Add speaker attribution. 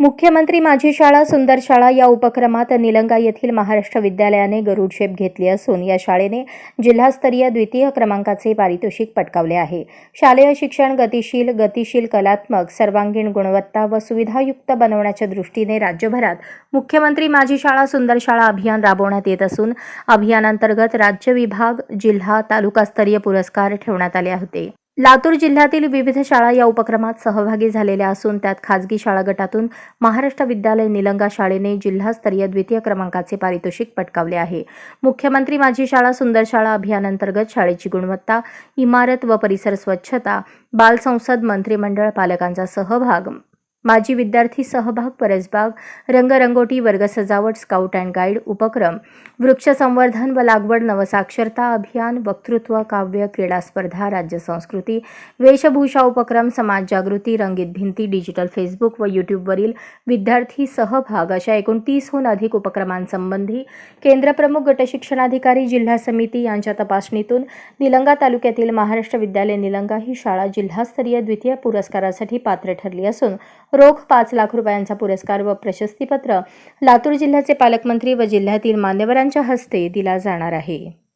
Speaker 1: मुख्यमंत्री माझी शाळा सुंदर शाळा या उपक्रमात निलंगा येथील महाराष्ट्र विद्यालयाने गरुडशेप घेतली असून या शाळेने जिल्हास्तरीय द्वितीय क्रमांकाचे पारितोषिक पटकावले आहे. शालेय शिक्षण गतिशील गतिशील कलात्मक सर्वांगीण गुणवत्ता व सुविधायुक्त बनवण्याच्या दृष्टीने राज्यभरात मुख्यमंत्री माझी शाळा सुंदर शाळा अभियान राबवण्यात येत असून अभियानांतर्गत राज्य विभाग जिल्हा तालुकास्तरीय पुरस्कार ठेवण्यात आले होते. लातूर जिल्ह्यातील विविध शाळा या उपक्रमात सहभागी झालेल्या असून त्यात खाजगी शाळा गटातून महाराष्ट्र विद्यालय निलंगा शाळेने जिल्हास्तरीय द्वितीय क्रमांकाचे पारितोषिक पटकावले आहे. मुख्यमंत्री माझी शाळा सुंदर शाळा अभियानांतर्गत शाळेची गुणवत्ता इमारत व परिसर स्वच्छता बालसंसद मंत्रिमंडळ पालकांचा सहभाग माजी विद्यार्थी सहभाग परसबाग रंगरंगोटी वर्ग सजावट स्काउट अँड गाईड उपक्रम वृक्ष संवर्धन व लागवड नवसाक्षरता अभियान वक्तृत्व काव्य क्रीडा स्पर्धा राज्य संस्कृती वेशभूषा उपक्रम समाज जागृती रंगीत भिंती डिजिटल फेसबुक व यूट्यूबवरील विद्यार्थी सहभाग अशा एकोणतीसहून अधिक उपक्रमांसंबंधी केंद्रप्रमुख गटशिक्षणाधिकारी जिल्हा समिती यांच्या तपासणीतून निलंगा तालुक्यातील महाराष्ट्र विद्यालय निलंगा ही शाळा जिल्हास्तरीय द्वितीय पुरस्कारासाठी पात्र ठरली असून रोख पाच लाख रुपयांचा पुरस्कार व प्रशस्तीपत्र लातूर जिल्ह्याचे पालकमंत्री व जिल्ह्यातील मान्यवरांच्या हस्ते दिला जाणार आहे.